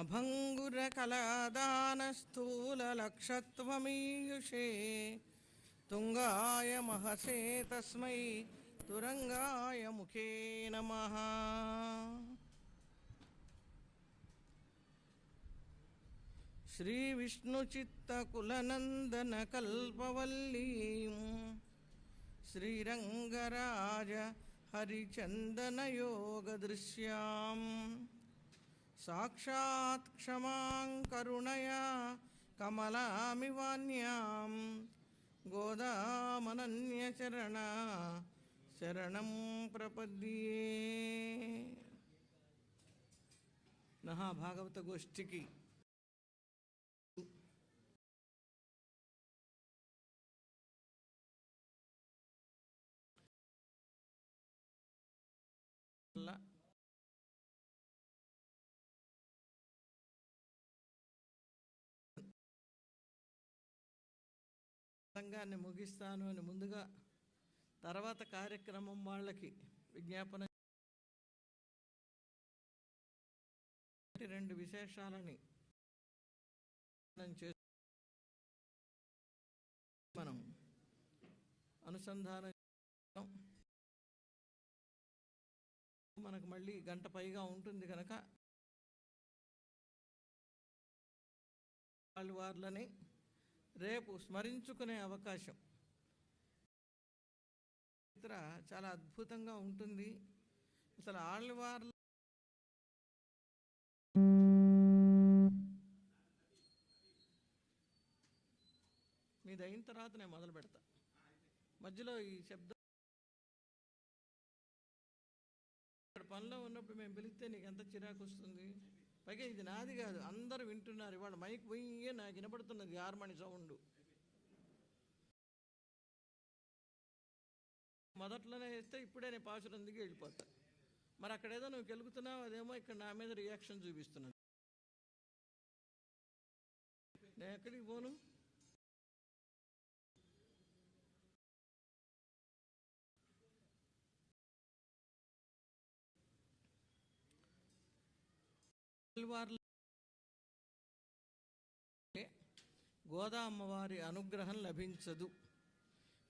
अभङ्गुरकलादानस्थूललक्षत्वमीयुषे तुङ्गाय महसे तस्मै तुरङ्गाय मुखे नमः श्रीविष्णुचित्तकुलनन्दनकल्पवल्लीं श्रीरङ्गराज हरिचन्दनयोगदृश्याम् సాక్షాత్ క్షమాం కరుణయా కమలామివాన్యాం గోదామనన్యచరణ శరణం ప్రపద్యే. మహాభాగవత గోష్ఠికి సంఘాన్ని ముగిస్తాను అని ముందుగా తర్వాత కార్యక్రమం వాళ్ళకి విజ్ఞాపన రెండు విశేషాలని మనం మనం అనుసంధానం మనకు మళ్ళీ గంట పైగా ఉంటుంది కనుక వాళ్ళు వాళ్ళని రేపు స్మరించుకునే అవకాశం. చరిత్ర చాలా అద్భుతంగా ఉంటుంది. అసలు ఆళ్ళవార్ల మీది అయిన తర్వాత నేను మొదలు పెడతా. మధ్యలో ఈ శబ్దం ఇక్కడ పనిలో ఉన్నప్పుడు మేము పిలిస్తే నీకు ఎంత చిరాకు వస్తుంది? పైగా ఇది నాది కాదు అందరూ వింటున్నారు. ఇవాళ మైక్ పోయి నాకు వినపడుతున్నది హార్మోని సౌండ్. మొదట్లోనే వేస్తే ఇప్పుడే నేను పాసురం దిగి వెళ్ళిపోతా. మరి అక్కడ ఏదో నువ్వు గెలుగుతున్నావు అదేమో ఇక్కడ నా మీద రియాక్షన్ చూపిస్తున్నాను నేను ఎక్కడికి పోను? ఆళ్వార్ల గోదా అమ్మవారి అనుగ్రహం లభించదు.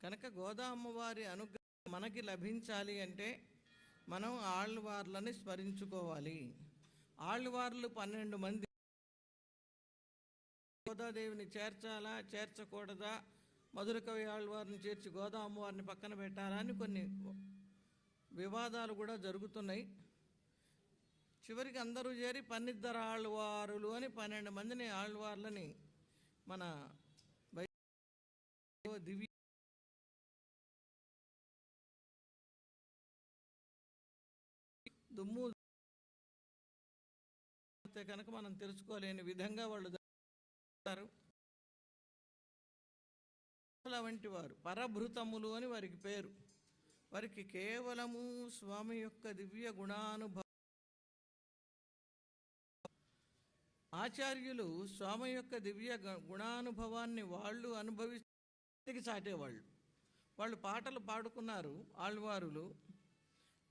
కనుక గోదా అమ్మవారి అనుగ్రహం మనకి లభించాలి అంటే మనం ఆళ్ళవార్లని స్మరించుకోవాలి. ఆళ్ళవార్లు పన్నెండు మంది గోదాదేవిని చేర్చాలా చేర్చకూడదా? మధురకవి ఆళ్ళవారిని చేర్చి గోదా అమ్మవారిని పక్కన పెట్టాలా అని కొన్ని వివాదాలు కూడా జరుగుతున్నాయి. చివరికి అందరూ చేరి పన్నిద్దరు ఆళ్ళవారులు అని పన్నెండు మందిని ఆళ్ళవార్లని మన దివ్య దుమ్ము కనుక మనం తెలుసుకోలేని విధంగా వాళ్ళు వంటి వారు పరభృతములు అని వారికి పేరు. వారికి కేవలము స్వామి యొక్క దివ్య గుణానుభవ ఆచార్యులు స్వామి యొక్క దివ్య గుణానుభవాన్ని వాళ్ళు అనుభవికి చాటేవాళ్ళు వాళ్ళు పాటలు పాడుకున్నారు ఆళ్వారులు.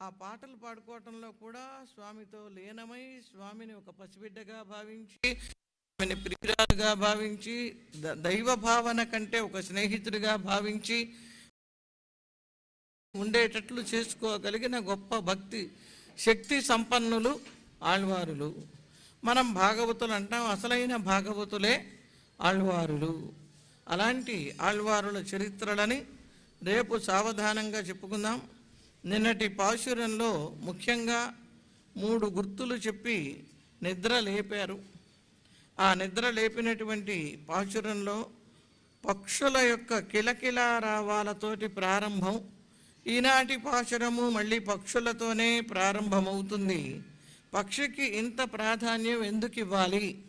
ఆ పాటలు పాడుకోవటంలో కూడా స్వామితో లీనమై స్వామిని ఒక పసిబిడ్డగా భావించి స్వామిని ప్రియురాలుగా భావించి ద- దైవ భావన కంటే ఒక స్నేహితుడిగా భావించి ఉండేటట్లు చేసుకోగలిగిన గొప్ప భక్తి శక్తి సంపన్నులు ఆళ్వారులు. మనం భాగవతులు అంటాం అసలైన భాగవతులే ఆళ్వారులు. అలాంటి ఆళ్వారుల చరిత్రలని రేపు సావధానంగా చెప్పుకుందాం. నిన్నటి పాశురంలో ముఖ్యంగా మూడు గుర్తులు చెప్పి నిద్ర లేపారు. ఆ నిద్ర లేపినటువంటి పాశురంలో పక్షుల యొక్క కిలకిలా రావాలతోటి ప్రారంభం. ఈనాటి పాశురము మళ్ళీ పక్షులతోనే ప్రారంభమవుతుంది. పక్షికి ఇంత ప్రాధాన్యం ఎందుకు ఇవ్వాలి?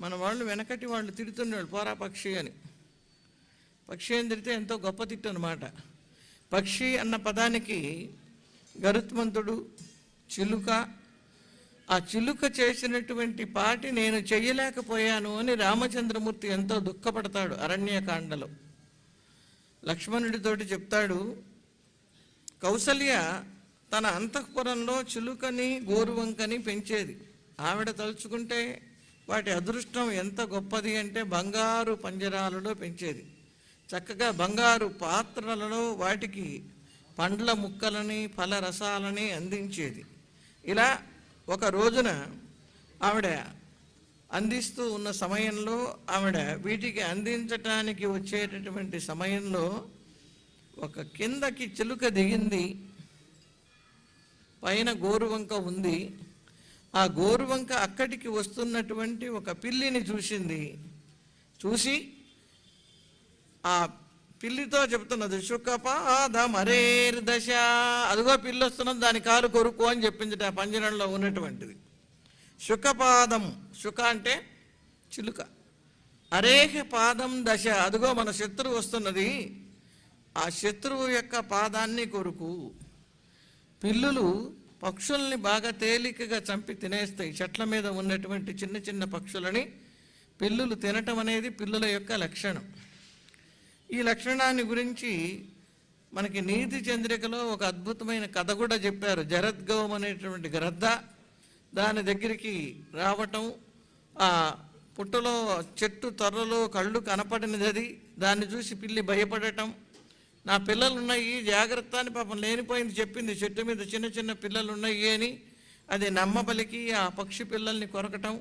మన వాళ్ళు వెనకటి వాళ్ళు తిడుతున్నాడు పోరా పక్షి అని. పక్షి అని తిడితే ఎంతో గొప్ప తిట్టు అనమాట పక్షి అన్న పదానికి గరుత్మంతుడు చిలుక ఆ చిలుక చేసినటువంటి పాటి నేను చెయ్యలేకపోయాను అని రామచంద్రమూర్తి ఎంతో దుఃఖపడతాడు అరణ్యకాండలో. లక్ష్మణుడితోటి చెప్తాడు కౌసల్య తన అంతఃపురంలో చిలుకని గోరువంకని పెంచేది. ఆవిడ తలుచుకుంటే వాటి అదృష్టం ఎంత గొప్పది అంటే బంగారు పంజరాలలో పెంచేది. చక్కగా బంగారు పాత్రలలో వాటికి పండ్ల ముక్కలని ఫల రసాలని అందించేది. ఇలా ఒక రోజున ఆవిడ అందిస్తూ ఉన్న సమయంలో ఆవిడ వీటికి అందించటానికి వచ్చేటటువంటి సమయంలో ఒక కిందకి చిలుక దిగింది. పైన గోరువంక ఉంది. ఆ గోరువంక అక్కడికి వస్తున్నటువంటి ఒక పిల్లిని చూసింది. చూసి ఆ పిల్లితో చెప్తున్నది శుకపాద మరేర్ దశ అదిగో పిల్లి వస్తున్నది దాని కాలు కొరుకు అని చెప్పింది ఆ పంజరంలో ఉన్నటువంటిది. శుకపాదం శుక అంటే చిలుక. అరేహ పాదం దశ. అదిగో మన శత్రువు వస్తున్నది. ఆ శత్రువు యొక్క పాదాన్ని కొరుకు. పిల్లులు పక్షుల్ని బాగా తేలికగా చంపి తినేస్తాయి. చెట్ల మీద ఉన్నటువంటి చిన్న చిన్న పక్షులని పిల్లులు తినటం అనేది పిల్లుల యొక్క లక్షణం. ఈ లక్షణాన్ని గురించి మనకి నీతి చంద్రికలో ఒక అద్భుతమైన కథ కూడా చెప్పారు. జరద్గవం అనేటువంటి గ్రద్ద దాని దగ్గరికి రావటం ఆ పుట్టలో చెట్టు తొర్రలో కళ్ళు కనపడినది అది దాన్ని చూసి పిల్లి భయపడటం నా పిల్లలు ఉన్నాయి జాగ్రత్త అని పాపం లేనిపోయింది చెప్పింది. చెట్టు మీద చిన్న చిన్న పిల్లలు ఉన్నాయి అని అది నమ్మబలికి ఆ పక్షి పిల్లల్ని కొరకటం.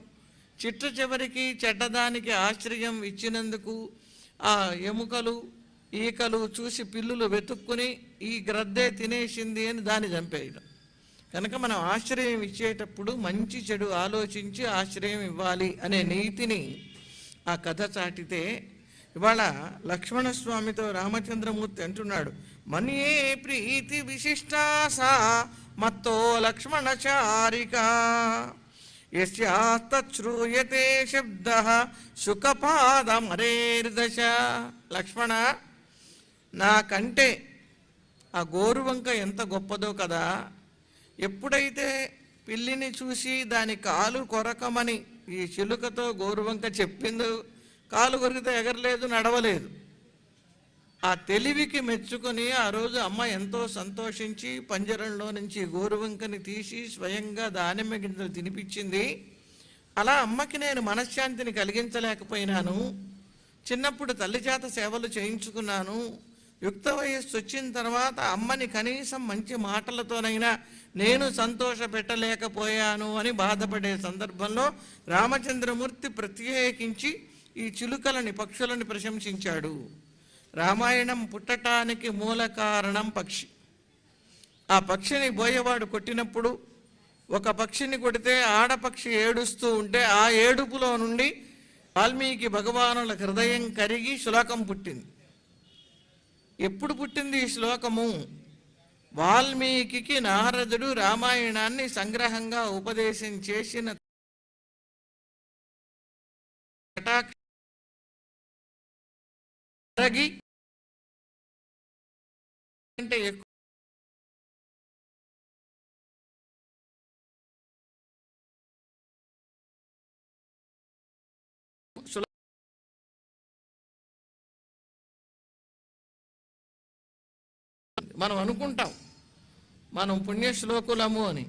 చిట్ట చివరికి చెడ్డదానికి ఆశ్రయం ఇచ్చినందుకు ఆ ఎముకలు ఈకలు చూసి పిల్లులు వెతుక్కుని ఈ గ్రద్దే తినేసింది అని దాన్ని చంపేయడం కనుక మనం ఆశ్రయం ఇచ్చేటప్పుడు మంచి చెడు ఆలోచించి ఆశ్రయం ఇవ్వాలి అనే నీతిని ఆ కథ చాటితే ఇవాళ లక్ష్మణస్వామితో రామచంద్రమూర్తి అంటున్నాడు మన్యే ప్రీతి విశిష్టాసా మత్తో లక్ష్మణచారిక యశ్చాశ్రూయతే శబ్ద సుఖపాదమరేర్దశ. లక్ష్మణ నాకంటే ఆ గోరువంక ఎంత గొప్పదో కదా ఎప్పుడైతే పిల్లిని చూసి దాని కాలు కొరకమని ఈ చిలుకతో గోరువంక చెప్పిందో కాలు కొరికితే ఎగరలేదు నడవలేదు. ఆ తెలివికి మెచ్చుకొని ఆ రోజు అమ్మ ఎంతో సంతోషించి పంజరంలో నుంచి గోరువంకని తీసి స్వయంగా దానిమ్మ గింజలు తినిపించింది. అలా అమ్మకి నేను మనశ్శాంతిని కలిగించలేకపోయినాను. చిన్నప్పుడు తల్లి చేత సేవలు చేయించుకున్నాను. యుక్త వయస్సు వచ్చిన తర్వాత అమ్మని కనీసం మంచి మాటలతోనైనా నేను సంతోష పెట్టలేకపోయాను అని బాధపడే సందర్భంలో రామచంద్రమూర్తి ప్రత్యేకించి ఈ చిలుకలని పక్షులని ప్రశంసించాడు. రామాయణం పుట్టటానికి మూల కారణం పక్షి. ఆ పక్షిని బోయవాడు కొట్టినప్పుడు ఒక పక్షిని కొడితే ఆడపక్షి ఏడుస్తూ ఉంటే ఆ ఏడుపులో నుండి వాల్మీకి భగవానుల హృదయం కరిగి శ్లోకం పుట్టింది. ఎప్పుడు పుట్టింది ఈ శ్లోకము? వాల్మీకి నారదుడు రామాయణాన్ని సంగ్రహంగా ఉపదేశం చేసిన కటాక్ష అంటే ఎక్కువ మనం అనుకుంటాం. మనం పుణ్యశ్లోకులము అని.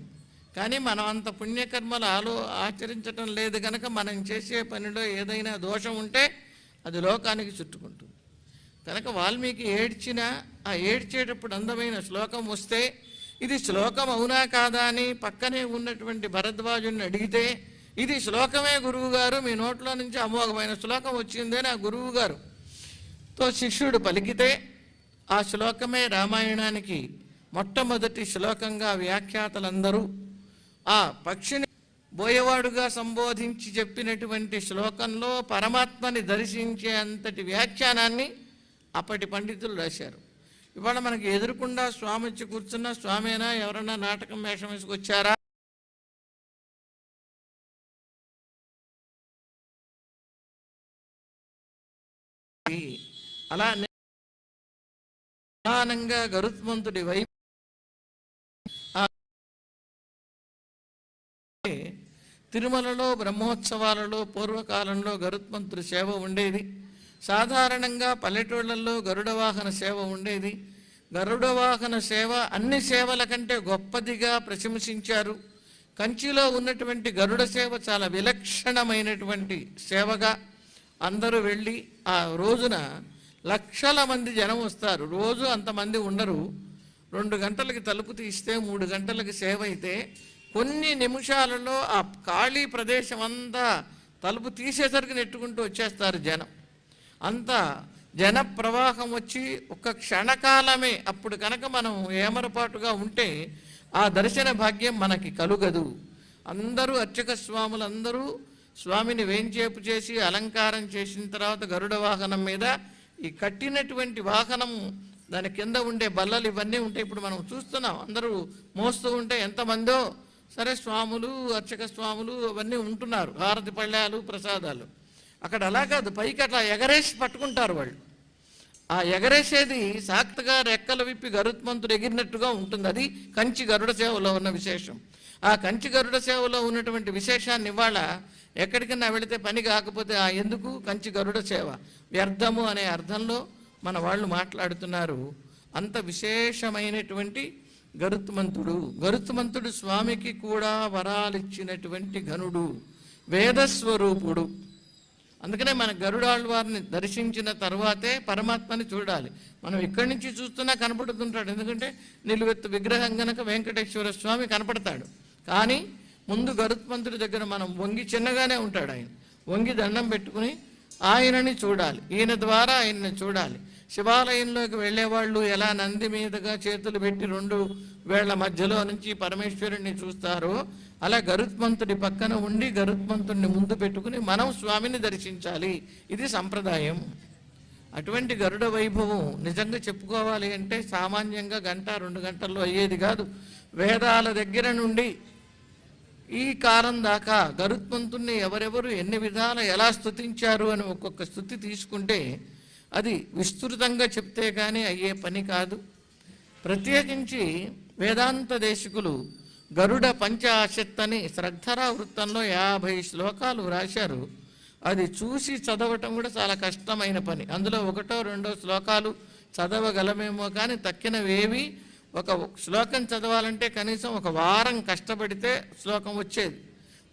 కానీ మనం అంత పుణ్యకర్మలు ఆలో ఆచరించటం లేదు కనుక మనం చేసే పనిలో ఏదైనా దోషం ఉంటే అది లోకానికి చుట్టుకుంటుంది. కనుక వాల్మీకి ఏడ్చిన ఆ ఏడ్చేటప్పుడు అందమైన శ్లోకం వస్తే ఇది శ్లోకం అవునా కాదా అని పక్కనే ఉన్నటువంటి భరద్వాజుని అడిగితే ఇది శ్లోకమే గురువు గారు మీ నోట్లో నుంచి అమోఘమైన శ్లోకం వచ్చిందే నా గురువు గారు తో శిష్యుడు పలికితే ఆ శ్లోకమే రామాయణానికి మొట్టమొదటి శ్లోకంగా వ్యాఖ్యాతలందరూ ఆ పక్షిని బోయవాడుగా సంబోధించి చెప్పినటువంటి శ్లోకంలో పరమాత్మని దర్శించే అంతటి వ్యాఖ్యానాన్ని అప్పటి పండితులు రాశారు. ఇవాళ మనకి ఎదురుకుండా స్వామి వచ్చి కూర్చున్న స్వామేనా? ఎవరన్నా నాటకం వేషం వేసుకొచ్చారా అలా ప్రధానంగా గరుత్మంతుడి వైపు తిరుమలలో బ్రహ్మోత్సవాలలో పూర్వకాలంలో గరుత్మంతుడి సేవ ఉండేది. సాధారణంగా పల్లెటూళ్ళల్లో గరుడవాహన సేవ ఉండేది. గరుడవాహన సేవ అన్ని సేవల కంటే గొప్పదిగా ప్రశంసించారు. కంచిలో ఉన్నటువంటి గరుడ సేవ చాలా విలక్షణమైనటువంటి సేవగా అందరూ వెళ్ళి ఆ రోజున లక్షల మంది జనం వస్తారు. రోజు అంతమంది ఉండరు. రెండు గంటలకి తలుపు తీస్తే మూడు గంటలకి సేవ అయితే కొన్ని నిమిషాలలో ఆ ఖాళీ ప్రదేశం అంతా తలుపు తీసేసరికి నెట్టుకుంటూ వచ్చేస్తారు జనం. అంత జన ప్రవాహం వచ్చి ఒక క్షణకాలమే అప్పుడు కనుక మనం ఏమరపాటుగా ఉంటే ఆ దర్శన భాగ్యం మనకి కలుగదు. అందరూ అర్చక స్వాములందరూ స్వామిని వేంచేపు చేసి అలంకారం చేసిన తర్వాత గరుడ వాహనం మీద ఈ కట్టినటువంటి వాహనం దాని కింద ఉండే బల్లలు ఇవన్నీ ఉంటాయి ఇప్పుడు మనం చూస్తున్నాం. అందరూ మోస్తూ ఉంటే ఎంతమందో సరే స్వాములు అర్చక స్వాములు అవన్నీ ఉంటున్నారు. హారతి పళ్ళాలు ప్రసాదాలు. అక్కడ అలా కాదు పైకి అట్లా ఎగరేసి పట్టుకుంటారు వాళ్ళు. ఆ ఎగరేసేది సాక్తగా రెక్కలు విప్పి గరుత్మంతుడు ఎగిరినట్టుగా ఉంటుంది. అది కంచి గరుడ సేవలో ఉన్న విశేషం. ఆ కంచి గరుడ సేవలో ఉన్నటువంటి విశేషాన్ని ఇవాళ ఎక్కడికైనా వెళితే పని కాకపోతే ఆ ఎందుకు? కంచి గరుడ సేవ. వ్యర్థము అనే అర్థంలో మన వాళ్ళు మాట్లాడుతున్నారు. అంత విశేషమైనటువంటి గరుత్మంతుడు గరుత్మంతుడు స్వామికి కూడా వరాలిచ్చినటువంటి ఘనుడు. వేదస్వరూపుడు. అందుకనే మన గరుడాళ్ళవారిని దర్శించిన తర్వాతే పరమాత్మని చూడాలి. మనం ఇక్కడి నుంచి చూస్తున్నా కనపడుతుంటాడు. ఎందుకంటే నిలువెత్తు విగ్రహం గనక వెంకటేశ్వర స్వామి కనపడతాడు. కానీ ముందు గరుత్మంతుడి దగ్గర మనం వంగి చిన్నగానే ఉంటాడు ఆయన. వంగి దండం పెట్టుకుని ఆయనని చూడాలి. ఈయన ద్వారా ఆయన్ని చూడాలి. శివాలయంలోకి వెళ్ళేవాళ్ళు ఎలా నంది మీదుగా చేతులు పెట్టి రెండు వేళ్ళ మధ్యలో నుంచి పరమేశ్వరుణ్ణి చూస్తారో అలా గరుత్మంతుడి పక్కన ఉండి గరుత్మంతుడిని ముందు పెట్టుకుని మనం స్వామిని దర్శించాలి. ఇది సంప్రదాయం. అటువంటి గరుడ వైభవం నిజంగా చెప్పుకోవాలి అంటే సామాన్యంగా గంట రెండు గంటల్లో అయ్యేది కాదు. వేదాల దగ్గర నుండి ఈ కాలం దాకా గరుత్మంతుణ్ణి ఎవరెవరు ఎన్ని విధాల ఎలా స్థుతించారు అని ఒక్కొక్క స్థుతి తీసుకుంటే అది విస్తృతంగా చెప్తే కానీ అయ్యే పని కాదు. ప్రత్యేకించి వేదాంత దేశికులు గరుడ పంచాశత్ అని శ్రద్ధరా వృత్తంలో యాభై శ్లోకాలు రాశారు అది చూసి చదవటం కూడా చాలా కష్టమైన పని. అందులో ఒకటో రెండో శ్లోకాలు చదవగలమేమో కానీ తక్కినవేవి ఒక శ్లోకం చదవాలంటే కనీసం ఒక వారం కష్టపడితే శ్లోకం వచ్చేది.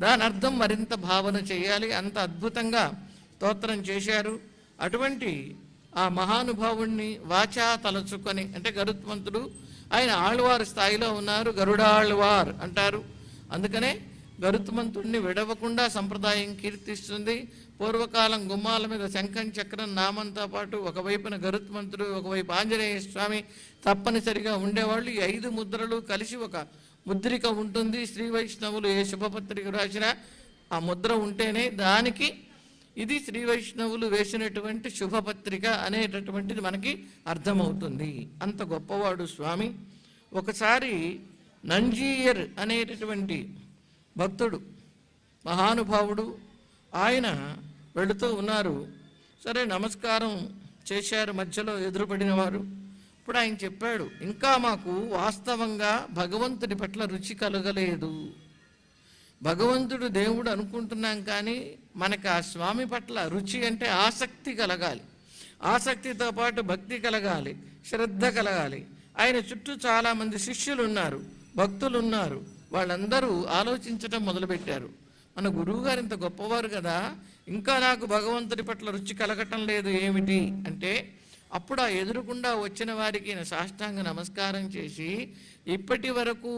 దాని అర్థం మరింత భావన చేయాలి. అంత అద్భుతంగా స్తోత్రం చేశారు. అటువంటి ఆ మహానుభావుణ్ణి వాచా తలచుకొని అంటే గరుత్మంతుడు ఆయన ఆళ్వారు స్థాయిలో ఉన్నారు గరుడాళ్వార్ అంటారు. అందుకనే గరుత్మంతుణ్ణి విడవకుండా సంప్రదాయం కీర్తిస్తుంది. పూర్వకాలం గుమ్మాల మీద శంఖం చక్రం నామంతో పాటు ఒకవైపున గరుత్మంతుడు ఒకవైపు ఆంజనేయ స్వామి తప్పనిసరిగా ఉండేవాళ్ళు. ఈ ఐదు ముద్రలు కలిసి ఒక ముద్రిక ఉంటుంది. శ్రీ వైష్ణవులు ఏ శుభపత్రిక రాసినా ఆ ముద్ర ఉంటేనే దానికి ఇది శ్రీ వైష్ణవులు వేసినటువంటి శుభపత్రిక అనేటటువంటిది మనకి అర్థమవుతుంది. అంత గొప్పవాడు స్వామి. ఒకసారి నంజీయర్ అనేటటువంటి భక్తుడు మహానుభావుడు ఆయన వెళుతూ ఉన్నారు. సరే నమస్కారం చేశారు మధ్యలో ఎదురుపడిన వారు. ఇప్పుడు ఆయన చెప్పాడు ఇంకా మాకు వాస్తవంగా భగవంతుడి పట్ల రుచి కలగలేదు. భగవంతుడు దేవుడు అనుకుంటున్నాం కానీ మనకు ఆ స్వామి పట్ల రుచి అంటే ఆసక్తి కలగాలి. ఆసక్తితో పాటు భక్తి కలగాలి శ్రద్ధ కలగాలి. ఆయన చుట్టూ చాలామంది శిష్యులు ఉన్నారు భక్తులు ఉన్నారు వాళ్ళందరూ ఆలోచించటం మొదలుపెట్టారు. మన గురువుగారు ఇంత గొప్పవారు కదా ఇంకా నాకు భగవంతుడి పట్ల రుచి కలగటం లేదు ఏమిటి? అంటే అప్పుడు ఆ ఎదురుకుండా వచ్చిన వారికి సాష్టాంగ నమస్కారం చేసి ఇప్పటి వరకు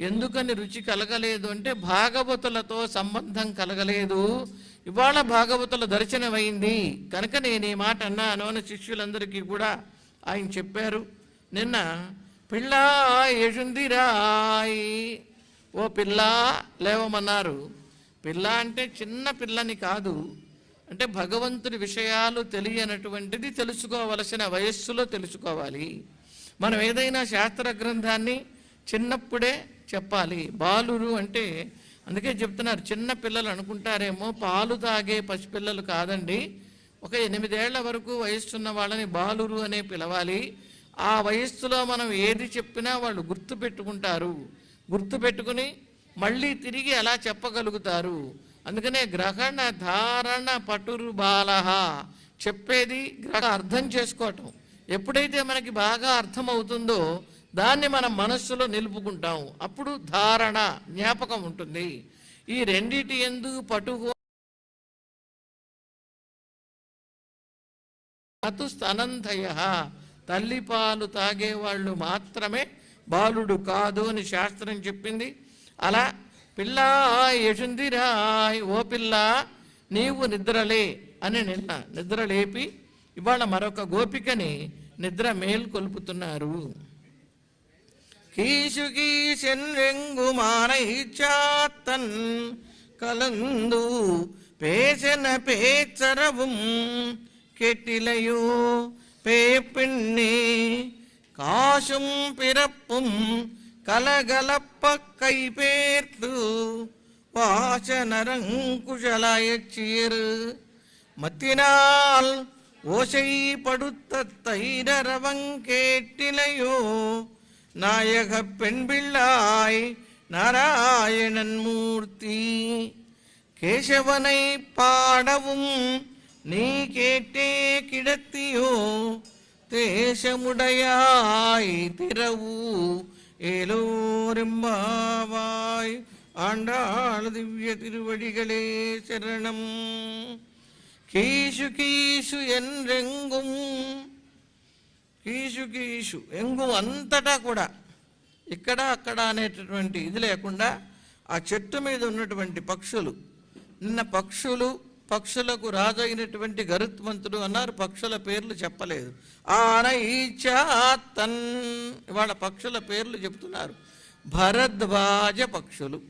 ఎందుకని రుచి కలగలేదు అంటే భాగవతులతో సంబంధం కలగలేదు. ఇవాళ భాగవతుల దర్శనమైంది. కనుక నేను ఈ మాట అన్నాను అని శిష్యులందరికీ కూడా ఆయన చెప్పారు. నిన్న పిల్ల ఎజుందిరాయి ఓ పిల్ల లేవమన్నారు. పిల్ల అంటే చిన్న పిల్లని కాదు. అంటే భగవంతుడి విషయాలు తెలియనటువంటిది తెలుసుకోవలసిన వయస్సులో తెలుసుకోవాలి. మనం ఏదైనా శాస్త్ర గ్రంథాన్ని చిన్నప్పుడే చెప్పాలి. బాలురు అంటే అందుకే చెప్తున్నారు చిన్న పిల్లలు అనుకుంటారేమో పాలు తాగే పసిపిల్లలు కాదండి. ఒక ఎనిమిదేళ్ళ వరకు వయస్సున్న వాళ్ళని బాలురు అనే పిలవాలి. ఆ వయస్సులో మనం ఏది చెప్పినా వాళ్ళు గుర్తు పెట్టుకుంటారు. గుర్తు పెట్టుకుని మళ్ళీ తిరిగి అలా చెప్పగలుగుతారు. అందుకనే గ్రహణ ధారణ పటురు బాలహ. చెప్పేది గ్రహ అర్థం చేసుకోవటం. ఎప్పుడైతే మనకి బాగా అర్థమవుతుందో దాన్ని మనం మనస్సులో నిలుపుకుంటాం అప్పుడు ధారణ జ్ఞాపకం ఉంటుంది. ఈ రెండిటి ఎందు పటుగు అతుస్తనంతయ తల్లి పాలు తాగేవాళ్ళు మాత్రమే బాలుడు కాదు అని శాస్త్రం చెప్పింది. అలా పిల్ల యశుందిరాయ్ ఓ పిల్ల నీవు నిద్రలే అని నిన్న నిద్ర లేపి ఇవాళ మరొక గోపికని నిద్ర మేల్కొల్పుతున్నారు கீசு கீசென்றெங்கு மானைச்சாத்தன் கலந்து பேசன பேச்சரவும் கெட்டிலையோ பேப்பெண்ணே காசும் பிறப்பும் கலகலப்ப கைபேர்த்து வாசனரங்குஷலாயச்சீர் மத்தினால் ஓசைப்படுத்த படுத்த தைரவங் கேட்டிலையோ நாயக பெண் பிள்ளாய் நாராயணன் மூர்த்தி. கேசவனை பாடவும் நீ கேட்டே கிடத்தியோ தேசமுடையாய் திரவு ஏலோரெம்பாவாய். ஆண்டாள் திவ்ய திருவடிகளே சரணம். கீசு கீசு என்றெங்கும் కీషు కీషు ఎంగు అంతటా కూడా ఇక్కడ అక్కడ అనేటటువంటి ఇది లేకుండా ఆ చెట్టు మీద ఉన్నటువంటి పక్షులు నిన్న పక్షులు పక్షులకు రాజైనటువంటి గరుత్మంతుడు అన్నారు పక్షుల పేర్లు చెప్పలేదు. ఆన ఈచాతన్ ఇవాళ పక్షుల పేర్లు చెప్తున్నారు. భరద్వాజ పక్షులు.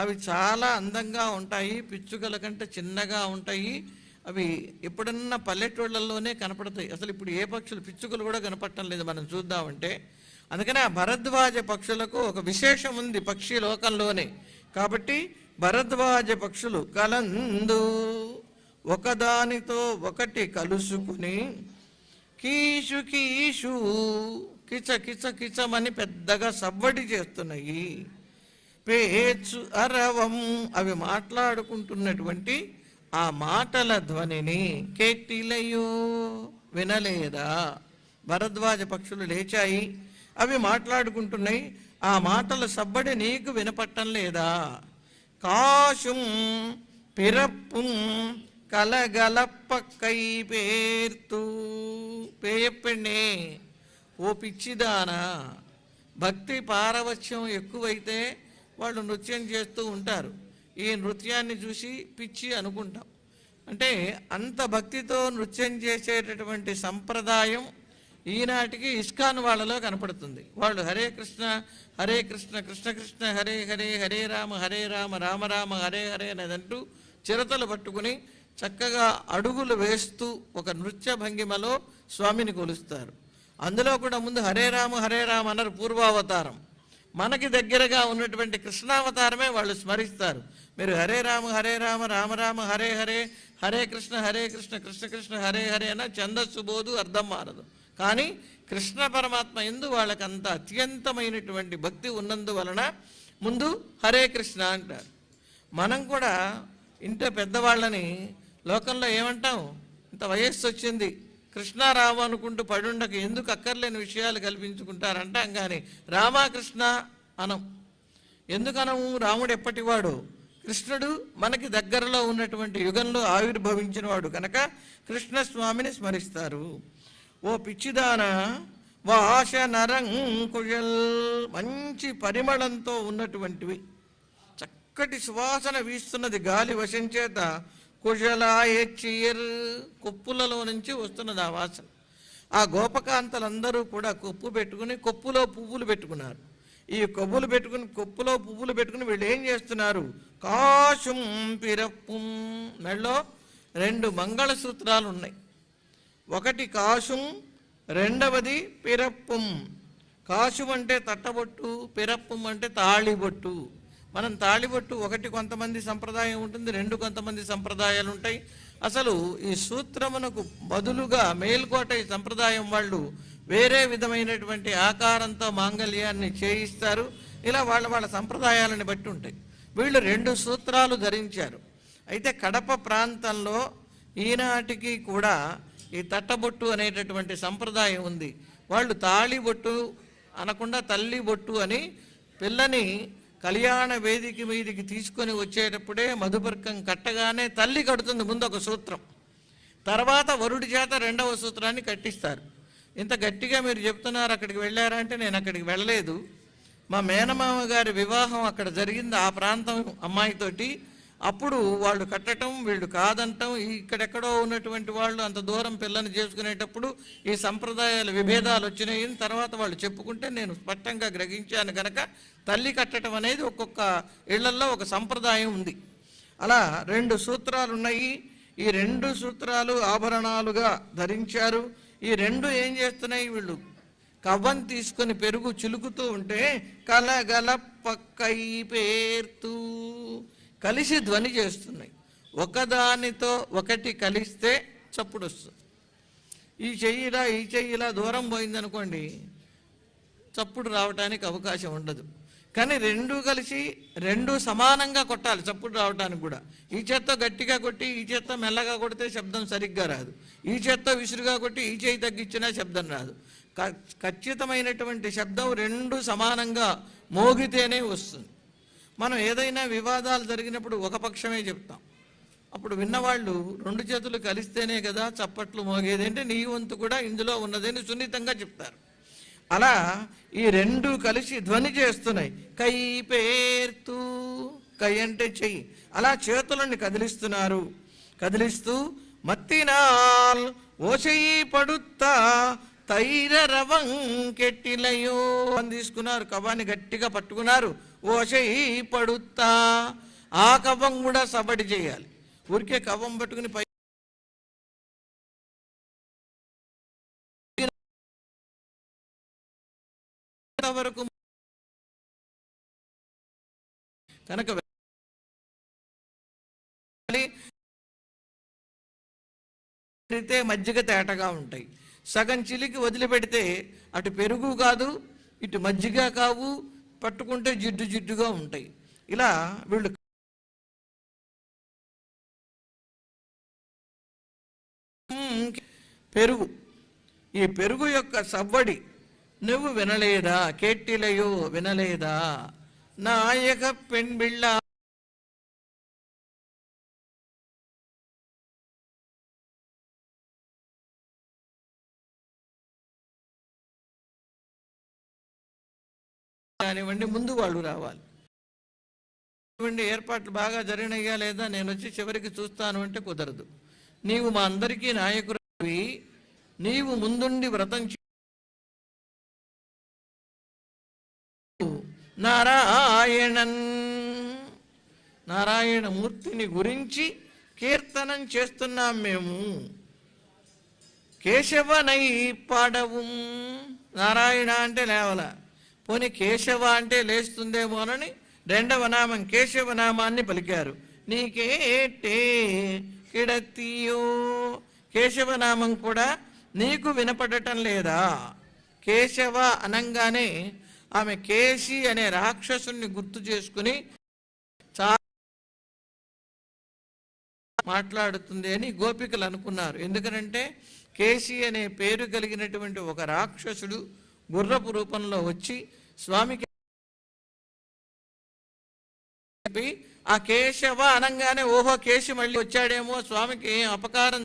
అవి చాలా అందంగా ఉంటాయి పిచ్చుకల కంటే చిన్నగా ఉంటాయి అవి ఎప్పుడన్నా పల్లెటూళ్ళల్లోనే కనపడతాయి. అసలు ఇప్పుడు ఏ పక్షులు పిచ్చుకలు కూడా కనపడటం లేదు మనం చూద్దామంటే. అందుకనే ఆ భరద్వాజ పక్షులకు ఒక విశేషం ఉంది పక్షి లోకంలోనే. కాబట్టి భరద్వాజ పక్షులు కలందు ఒకదానితో ఒకటి కలుసుకుని కీషు కీషు కిచ కిచ కిచమని పెద్దగా సవ్వడి చేస్తున్నాయి. పేచు అరవం అవి మాట్లాడుకుంటున్నటువంటి ఆ మాటల ధ్వనిని కేటిలయో వినలేదా? భరద్వాజ పక్షులు లేచాయి. అవి మాట్లాడుకుంటున్నాయి. ఆ మాటల సబ్బడి నీకు వినపట్టం లేదా? కాశుం పిరప్పుం కలగలప్ప కై పేర్తూ పేయపెണ്ണే ఓ పిచ్చిదానా భక్తి పారవశ్యం ఎక్కువైతే వాళ్ళు నృత్యం చేస్తూ ఉంటారు. ఈ నృత్యాన్ని చూసి పిచ్చి అనుకుంటాం. అంటే అంత భక్తితో నృత్యం చేసేటటువంటి సంప్రదాయం ఈనాటికి ఇస్కాన్ వాళ్ళలో కనపడుతుంది. వాళ్ళు హరే కృష్ణ హరే కృష్ణ కృష్ణ కృష్ణ హరే హరే హరే రామ హరే రామ రామ రామ హరే హరే అనేదంటూ చిరతలు పట్టుకుని చక్కగా అడుగులు వేస్తూ ఒక నృత్య భంగిమలో స్వామిని కొలుస్తారు. అందులో కూడా ముందు హరే రామ హరే రామ అన్నారు పూర్వావతారం. మనకి దగ్గరగా ఉన్నటువంటి కృష్ణావతారమే వాళ్ళు స్మరిస్తారు. మీరు హరే రామ హరే రామ రామ రామ హరే హరే హరే కృష్ణ హరే కృష్ణ కృష్ణ కృష్ణ హరే హరే అన్న ఛందస్సు బోధు అర్థం మారదు. కానీ కృష్ణ పరమాత్మ ఎందు వాళ్ళకంత అత్యంతమైనటువంటి భక్తి ఉన్నందువలన ముందు హరే కృష్ణ అంటారు. మనం కూడా ఇంత పెద్దవాళ్ళని లోకంలో ఏమంటాం? ఇంత వయస్సు వచ్చింది కృష్ణారావు అనుకుంటూ పడుండక ఎందుకు అక్కర్లేని విషయాలు కల్పించుకుంటారంటాం? కానీ రామకృష్ణ అనం. ఎందుకనము రాముడు ఎప్పటివాడు? కృష్ణుడు మనకి దగ్గరలో ఉన్నటువంటి యుగంలో ఆవిర్భవించిన వాడు కనుక కృష్ణస్వామిని స్మరిస్తారు. ఓ పిచ్చిదాన వాష నరంకుజల్ మంచి పరిమళంతో ఉన్నటువంటివి. చక్కటి సువాసన వీస్తున్నది గాలి వశం చేత చీర్ కొప్పులలో నుంచి వస్తున్నది ఆ వాసన. ఆ గోపకాంతలందరూ కూడా కొప్పు పెట్టుకుని కొప్పులో పువ్వులు పెట్టుకున్నారు. ఈ కొవ్వులు పెట్టుకుని కొప్పులో పువ్వులు పెట్టుకుని వీళ్ళు ఏం చేస్తున్నారు? కాశుం పిరప్పుం మెళ్ళో రెండు మంగళసూత్రాలు ఉన్నాయి. ఒకటి కాశుం రెండవది పిరప్పుం. కాశుం అంటే తట్టబొట్టు పిరప్పుం అంటే తాళిబొట్టు. మనం తాళిబొట్టు ఒకటి కొంతమంది సంప్రదాయం ఉంటుంది రెండు కొంతమంది సంప్రదాయాలు ఉంటాయి. అసలు ఈ సూత్రమునకు బదులుగా మేల్కోట ఈ సంప్రదాయం వాళ్ళు వేరే విధమైనటువంటి ఆకారంతో మాంగళ్యాన్ని చేయిస్తారు. ఇలా వాళ్ళ వాళ్ళ సంప్రదాయాలను బట్టి ఉంటాయి. వీళ్ళు రెండు సూత్రాలు ధరించారు. అయితే కడప ప్రాంతంలో ఈనాటికి కూడా ఈ తట్టబొట్టు అనేటటువంటి సంప్రదాయం ఉంది. వాళ్ళు తాళిబొట్టు అనకుండా తల్లి బొట్టు అని పిల్లని కళ్యాణ వేదిక మీదికి తీసుకొని వచ్చేటప్పుడే మధుపర్కం కట్టగానే తల్లి కడుతుంది ముందు ఒక సూత్రం. తర్వాత వరుడి చేత రెండవ సూత్రాన్ని కట్టిస్తారు. ఇంత గట్టిగా మీరు చెప్తున్నారు అక్కడికి వెళ్ళారా అంటే నేను అక్కడికి వెళ్ళలేదు. మా మేనమామ గారి వివాహం అక్కడ జరిగింది ఆ ప్రాంతం అమ్మాయితోటి. అప్పుడు వాళ్ళు కట్టడం వీళ్ళు కాదంటం ఇక్కడెక్కడో ఉన్నటువంటి వాళ్ళు అంత దూరం పిల్లని చేసుకునేటప్పుడు ఈ సంప్రదాయాల విభేదాలు వచ్చినాయి. తర్వాత వాళ్ళు చెప్పుకుంటే నేను స్పష్టంగా గ్రహించాను కనుక తల్లి కట్టడం అనేది ఒక్కొక్క ఇళ్ళల్లో ఒక సంప్రదాయం ఉంది. అలా రెండు సూత్రాలు ఉన్నాయి ఈ రెండు సూత్రాలు ఆభరణాలుగా ధరించారు. ఈ రెండు ఏం చేస్తున్నాయి వీళ్ళు? కవ్వం తీసుకొని పెరుగు చిలుకుతూ ఉంటే కలగల పక్కై పేర్తూ కలిసి ధ్వని చేస్తున్నాయి. ఒకదానితో ఒకటి కలిస్తే చప్పుడు వస్తుంది. ఈ చెయ్యిలా ఈ చెయ్యిలా దూరం పోయిందనుకోండి చప్పుడు రావడానికి అవకాశం ఉండదు. కానీ రెండు కలిసి రెండు సమానంగా కొట్టాలి చప్పుడు రావడానికి కూడా. ఈ చేత్తో గట్టిగా కొట్టి ఈ చేత్తో మెల్లగా కొడితే శబ్దం సరిగ్గా రాదు. ఈ చేత్తో విసురుగా కొట్టి ఈ చేయి తగ్గించినా శబ్దం రాదు. ఖచ్చితమైనటువంటి శబ్దం రెండు సమానంగా మోగితేనే వస్తుంది. మనం ఏదైనా వివాదాలు జరిగినప్పుడు ఒక పక్షమే చెప్తాం. అప్పుడు విన్నవాళ్ళు రెండు చేతులు కలిస్తేనే కదా చప్పట్లు మోగేది అంటే నీ వంతు కూడా ఇందులో ఉన్నదని సున్నితంగా చెప్తారు. అలా ఈ రెండు కలిసి ధ్వని చేస్తున్నాయి. కై పేర్తూ కై అంటే చెయ్యి. అలా చేతులని కదిలిస్తున్నారు. కదిలిస్తూ మత్తినాల్ ఓసయి పడుతా తైర రవం కెట్టిలయో అని తీసుకున్నారు. కవాన్ని గట్టిగా పట్టుకున్నారు. ఓసయి పడుతా. ఆ కవం కూడా సబడి చేయాలి. ఊరికే కవం పట్టుకుని పై వరకు కనుక పెడితే మజ్జిగ తేటగా ఉంటాయి. సగం చిలికి వదిలిపెడితే అటు పెరుగు కాదు ఇటు మజ్జిగ కావు పట్టుకుంటే జిడ్డు జిడ్డుగా ఉంటాయి. ఇలా వీళ్ళు పెరుగు. ఈ పెరుగు యొక్క సవ్వడి నువ్వు వినలేదా? కేట్టిలయో వినలేదా? నాయక పెణ్బిళ్ళ కానివ్వండి ముందు వాళ్ళు రావాలి. ఇవ్వండి ఏర్పాట్లు బాగా జరిగినాయా లేదా నేను వచ్చి చివరికి చూస్తాను అంటే కుదరదు. నీవు మా అందరికీ నాయకుడివి నీవు ముందుండి వ్రతం నారాయణన్. నారాయణ మూర్తిని గురించి కీర్తనం చేస్తున్నాం మేము. కేశవనై పాడవు. నారాయణ అంటే లేవల. పోని కేశవ అంటే లేస్తుందేమోనని రెండవ నామం కేశవ నామాన్ని పలికారు. నీకేటే కిడతీయో. కేశవనామం కూడా నీకు వినపడటం లేదా? కేశవ అనంగానే ఆమె కేసి అనే రాక్షసుని గుర్తు చేసుకుని చాలా మాట్లాడుతుంది అని గోపికలు అనుకున్నారు. ఎందుకనంటే కేసి అనే పేరు కలిగినటువంటి ఒక రాక్షసుడు గుర్రపు రూపంలో వచ్చి స్వామికి ఆ కేశవ అనంగానే ఓహో కేశి మళ్ళీ వచ్చాడేమో స్వామికి అపకారం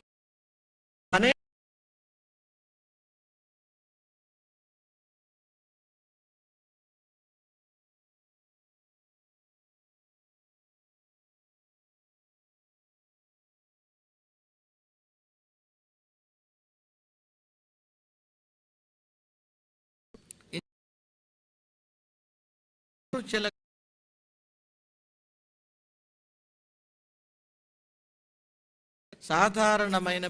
చిల సాధారణమైన